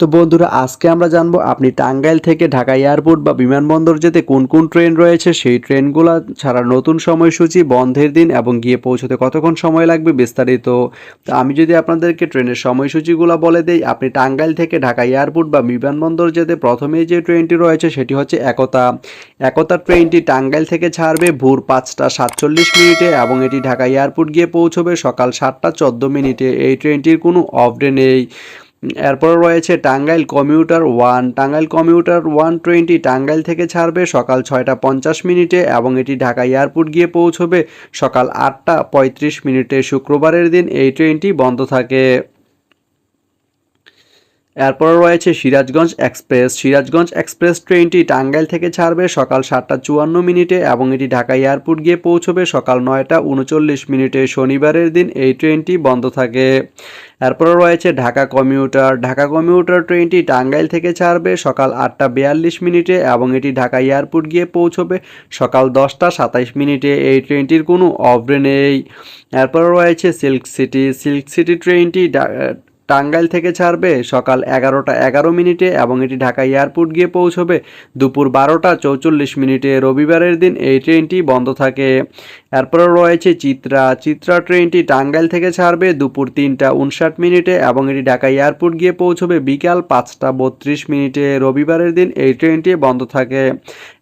তো বন্ধুরা, আজকে আমরা জানব আপনি টাঙ্গাইল থেকে ঢাকা এয়ারপোর্ট বা বিমানবন্দর যেতে কোন কোন ট্রেন রয়েছে? সেই ট্রেনগুলো ছাড়া নতুন সময়সূচি, বন্ধের দিন এবং গিয়ে পৌঁছতে কতক্ষণ সময় লাগবে বিস্তারিত? তো আমি যদি আপনাদেরকে ট্রেনের সময়সূচিগুলো বলে দেই, আপনি টাঙ্গাইল থেকে ঢাকা এয়ারপোর্ট বা বিমানবন্দর যেতে প্রথমেই যে ট্রেনটি রয়েছে সেটি হচ্ছে একতা। একতা ট্রেনটি টাঙ্গাইল থেকে ছাড়বে ভোর পাঁচটা সাতচল্লিশ মিনিটে এবং এটি ঢাকা এয়ারপোর্ট গিয়ে পৌঁছবে সকাল সাতটা চোদ্দ মিনিটে। এই ট্রেনটির কোনো অফ ডে নেই। এরপর রয়েছে Tangail commuter one Tangail commuter one ট্রেনটি টাঙ্গাইল থেকে ছাড়বে সকাল ছয়টা পঞ্চাশ মিনিটে এবং এটি ঢাকা এয়ারপোর্ট গিয়ে পৌঁছবে সকাল আটটা পঁয়ত্রিশ মিনিটে। শুক্রবারের দিন এই ট্রেনটি বন্ধ থাকে। এরপর রয়েছে সিরাজগঞ্জ এক্সপ্রেস। সিরাজগঞ্জ এক্সপ্রেস ট্রেনটি টাঙ্গাইল থেকে ছাড়বে সকাল সাতটা চুয়ান্ন মিনিটে এবং এটি ঢাকা এয়ারপোর্ট গিয়ে পৌঁছবে সকাল নয়টা উনচল্লিশ মিনিটে। শনিবারের দিন এই ট্রেনটি বন্ধ থাকে। এরপর রয়েছে ঢাকা কমিউটার। ঢাকা কমিউটার ট্রেনটি টাঙ্গাইল থেকে ছাড়বে সকাল আটটা বিয়াল্লিশ মিনিটে এবং এটি ঢাকা এয়ারপোর্ট গিয়ে পৌঁছবে সকাল দশটা সাতাইশ মিনিটে। এই ট্রেনটির কোনো অফরে নেই। এরপর রয়েছে সিল্ক সিটি। সিল্ক সিটি ট্রেনটি টাঙ্গাইল থেকে ছাড়বে সকাল এগারোটা এগারো মিনিটে এবং এটি ঢাকা এয়ারপোর্ট গিয়ে পৌঁছবে দুপুর বারোটা চৌচল্লিশ মিনিটে। রবিবারের দিন এই ট্রেনটি বন্ধ থাকে। এরপরে রয়েছে চিত্রা। চিত্রা ট্রেনটি টাঙ্গাইল থেকে ছাড়বে দুপুর তিনটা উনষাট মিনিটে এবং এটি ঢাকা এয়ারপোর্ট গিয়ে পৌঁছবে বিকাল পাঁচটা বত্রিশ মিনিটে। রবিবারের দিন এই ট্রেনটি বন্ধ থাকে।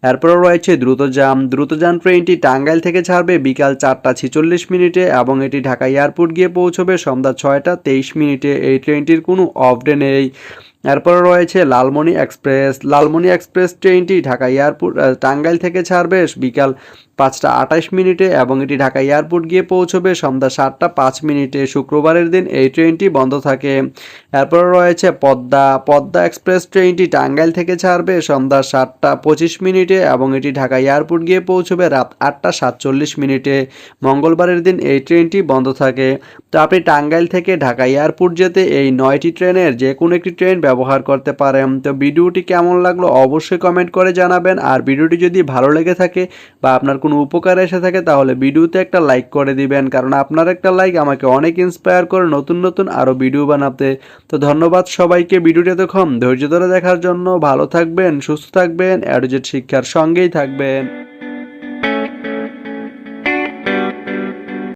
এরপরে রয়েছে দ্রুতযান। দ্রুতযান ট্রেনটি টাঙ্গাইল থেকে ছাড়বে বিকাল চারটা ছিচল্লিশ মিনিটে এবং এটি ঢাকা এয়ারপোর্ট গিয়ে পৌঁছবে সন্ধ্যা ছয়টা তেইশ মিনিটে। এই ট্রেনটির কোনো অফ ডে নেই। এরপরে রয়েছে লালমনি এক্সপ্রেস। লালমনি এক্সপ্রেস ট্রেনটি ঢাকা এয়ারপোর্ট টাঙ্গাইল থেকে ছাড়বে বিকাল পাঁচটা আঠাশ মিনিটে এবং এটি ঢাকা এয়ারপোর্ট গিয়ে পৌঁছবে। সন্ধ্যা সাতটা পাঁচ মিনিটে শুক্রবারের দিন এই ট্রেনটি বন্ধ থাকে। এরপরে রয়েছে পদ্মা। পদ্মা এক্সপ্রেস ট্রেনটি টাঙ্গাইল থেকে ছাড়বে সন্ধ্যা সাতটা পঁচিশ মিনিটে এবং এটি ঢাকা এয়ারপোর্ট গিয়ে পৌঁছবে রাত আটটা সাতচল্লিশ মিনিটে। মঙ্গলবারের দিন এই ট্রেনটি বন্ধ থাকে। তো আপনি টাঙ্গাইল থেকে ঢাকা এয়ারপোর্ট যেতে এই নয়টি ট্রেনের যে কোনো একটি ট্রেন ব্যবহার করতে পারেন। তো ভিডিওটি কেমন লাগল অবশ্যই কমেন্ট করে জানাবেন। আর ভিডিওটি যদি ভালো লেগে থাকে বা আপনার কোনো উপকার এসে থাকে, তাহলে ভিডিওতে একটা লাইক করে দিবেন। কারণ আপনার একটা লাইক আমাকে অনেক ইন্সপায়ার করে নতুন নতুন আরও ভিডিও বানাতে। তো ধন্যবাদ সবাইকে ভিডিওটি দেখুন ধৈর্য ধরে দেখার জন্য ভালো থাকবেন, সুস্থ থাকবেন অ্যাডোজেট শিক্ষার সঙ্গেই থাকবেন।